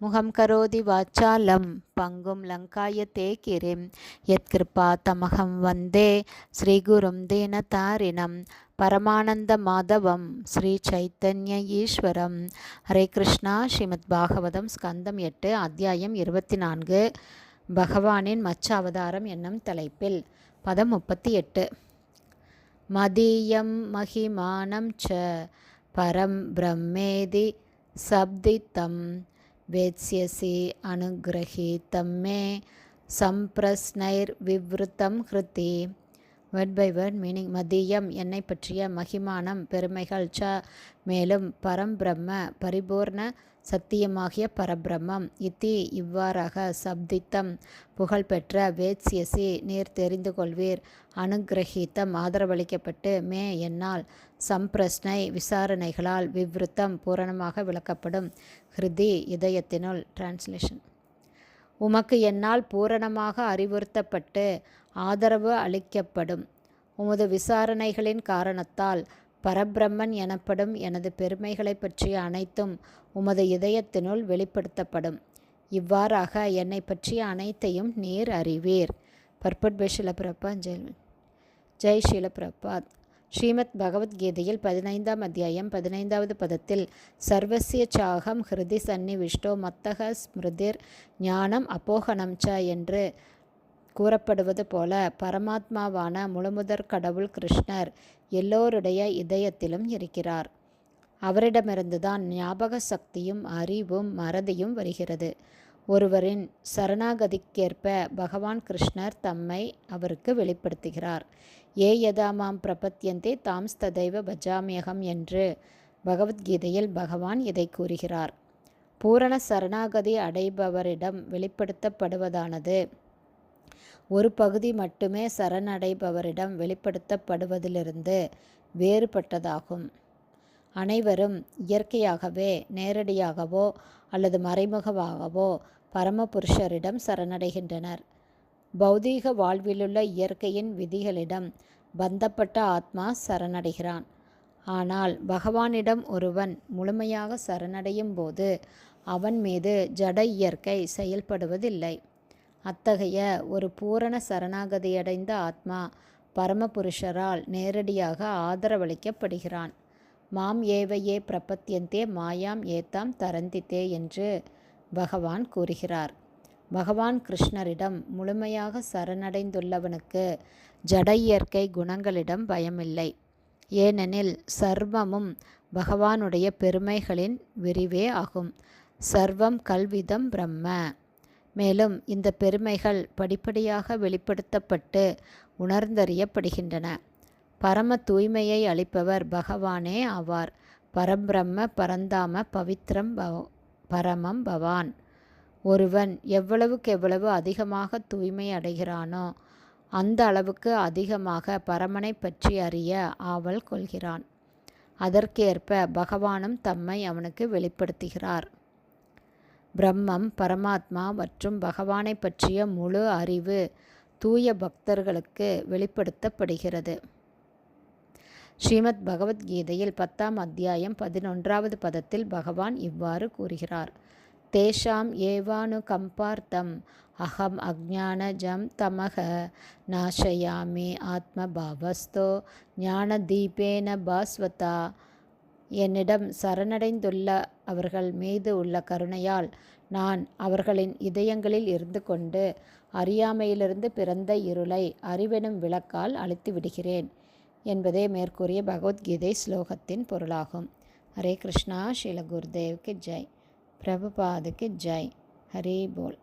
முகம் கரோதி வாச்சாலம் பங்கும் லங்காய கிரிம் யத்கிருபா தமகம் வந்தே ஸ்ரீகுரும் தீனதாரிணம் பரமானந்த மாதவம் ஸ்ரீ சைத்தன்ய ஈஸ்வரம். ஹரே கிருஷ்ணா ஸ்ரீமத் பாகவதம் ஸ்கந்தம் எட்டு அத்தியாயம் இருபத்தி நான்கு பகவானின் மச்ச அவதாரம் என்னும் தலைப்பில் பதம் முப்பத்தி எட்டு மதியம் மகிமானம் ச பரம் பிரம்மேதி சப்தித்தம். வேத்ஸ்யசி அனுகிரகீதம் மே சம்பிரஸ்னைர் விவ்ருத்தம் ஹிருதி வேர்ட் பை வேர்ட் மீனிங் மதியம் என்னை பற்றிய மகிமானம் பெருமைகள் ச மேலும் பரம்பிரம்ம பரிபூர்ண சத்தியமாகிய பரபிரம்மம். இத்தி இவ்வாறாக சப்தித்தம் புகழ்பெற்ற வேட்சியசி நீர் தெரிந்து கொள்வீர் அனுகிரகித்தம் ஆதரவளிக்கப்பட்டு மே என்னால் சம்பிரஸ்னை விசாரணைகளால் விவ்ருத்தம் பூரணமாக விளக்கப்படும் ஹிருதி இதயத்தினுள் டிரான்ஸ்லேஷன் உமக்கு என்னால் பூரணமாக அறிவுறுத்தப்பட்டு ஆதரவு அளிக்கப்படும். உமது விசாரணைகளின் காரணத்தால் பரபிரம்மன் எனப்படும் எனது பெருமைகளை பற்றிய அனைத்தும் உமது இதயத்தினுள் வெளிப்படுத்தப்படும். இவ்வாறாக என்னை பற்றிய அனைத்தையும் நீர் அறிவீர். பர்பட் பை ஷிலபிரபா ஜெய் ஜெய் ஷீலபிரபாத் ஸ்ரீமத் பகவத்கீதையில் பதினைந்தாம் அத்தியாயம் பதினைந்தாவது பதத்தில் சர்வசிய சாகம் ஹிருதி சந்நிவிஷ்டோ மத்தக ஸ்மிருதிர் ஞானம் அப்போகனம் ச என்று கூறப்படுவது போல பரமாத்மாவான முழுமுதற் கடவுள் கிருஷ்ணர் எல்லோருடைய இதயத்திலும் இருக்கிறார். அவரிடமிருந்துதான் ஞாபக சக்தியும் அறிவும் மறதியும் வருகிறது. ஒருவரின் சரணாகதிக்கேற்ப பகவான் கிருஷ்ணர் தம்மை அவருக்கு வெளிப்படுத்துகிறார். ஏ யதாமாம் பிரபத்தியந்தே தாம் ஸ்ததைவ பஜாமியகம் என்று பகவத்கீதையில் பகவான் இதை கூறுகிறார். பூரண சரணாகதி அடைபவரிடம் வெளிப்படுத்தப்படுவதானது? ஒரு பகுதி மட்டுமே சரணடைபவரிடம் வெளிப்படுத்தப்படுவதிலிருந்து வேறுபட்டதாகும். அனைவரும் இயற்கையாகவே நேரடியாகவோ அல்லது மறைமுகமாகவோ பரமபுருஷரிடம் சரணடைகின்றனர். பௌதீக வாழ்விலுள்ள இயற்கையின் விதிகளிடம் பந்தப்பட்ட ஆத்மா சரணடைகிறான். ஆனால் பகவானிடம் ஒருவன் முழுமையாக சரணடையும் போது அவன் மீது ஜட இயற்கை செயல்படுவதில்லை. அத்தகைய ஒரு பூரண சரணாகதியடைந்த ஆத்மா பரமபுருஷரால் நேரடியாக ஆதரவளிக்கப்படுகிறான். மாம் ஏவையே பிரபத்தியந்தே மாயாம் ஏத்தாம் தரந்தித்தே என்று பகவான் கூறுகிறார். பகவான் கிருஷ்ணரிடம் முழுமையாக சரணடைந்துள்ளவனுக்கு ஜட இயற்கை குணங்களிடம் பயமில்லை. ஏனெனில் சர்வமும் பகவானுடைய பெருமைகளின் விரிவே ஆகும். சர்வம் கல்விதம் பிரம்ம. மேலும் இந்த பெருமைகள் படிப்படியாக வெளிப்படுத்தப்பட்டு உணர்ந்தறியப்படுகின்றன. பரம தூய்மையை அளிப்பவர் பகவானே ஆவார். பரம்பிரம்ம பரந்தாம பவித்ரம் பரமம் பவான். ஒருவன் எவ்வளவுக்கு எவ்வளவு அதிகமாக தூய்மை அடைகிறானோ அந்த அளவுக்கு அதிகமாக பரமனை பற்றி அறிய ஆவல் கொள்கிறான். அதற்கேற்ப பகவானும் தம்மை அவனுக்கு வெளிப்படுத்துகிறார். பிரம்மம் பரமாத்மா மற்றும் பகவானை பற்றிய முழு அறிவு தூய பக்தர்களுக்கு வெளிப்படுத்தப்படுகிறது. ஸ்ரீமத் பகவத்கீதையில் பத்தாம் அத்தியாயம் பதினொன்றாவது பதத்தில் பகவான் இவ்வாறு கூறுகிறார். தேஷாம் ஏவானு கம்பார்த்தம் அகம் அஜான தமக நாசயாமி ஆத்ம பாவஸ்தோ ஞான தீபேன பாஸ்வதா என்னிடம் சரணடைந்துள்ள அவர்கள் மீது உள்ள கருணையால் நான் அவர்களின் இதயங்களில் இருந்து கொண்டு அறியாமையிலிருந்து பிறந்த இருளை அறிவெனும் விளக்கால் அழித்து விடுகிறேன் என்பதே மேற்கூறிய பகவத்கீதை ஸ்லோகத்தின் பொருளாகும். ஹரே கிருஷ்ணா ஸ்ரீல குருதேவுக்கு ஜெய். பிரபுபாதுக்கு ஜெய். ஹரி போல்.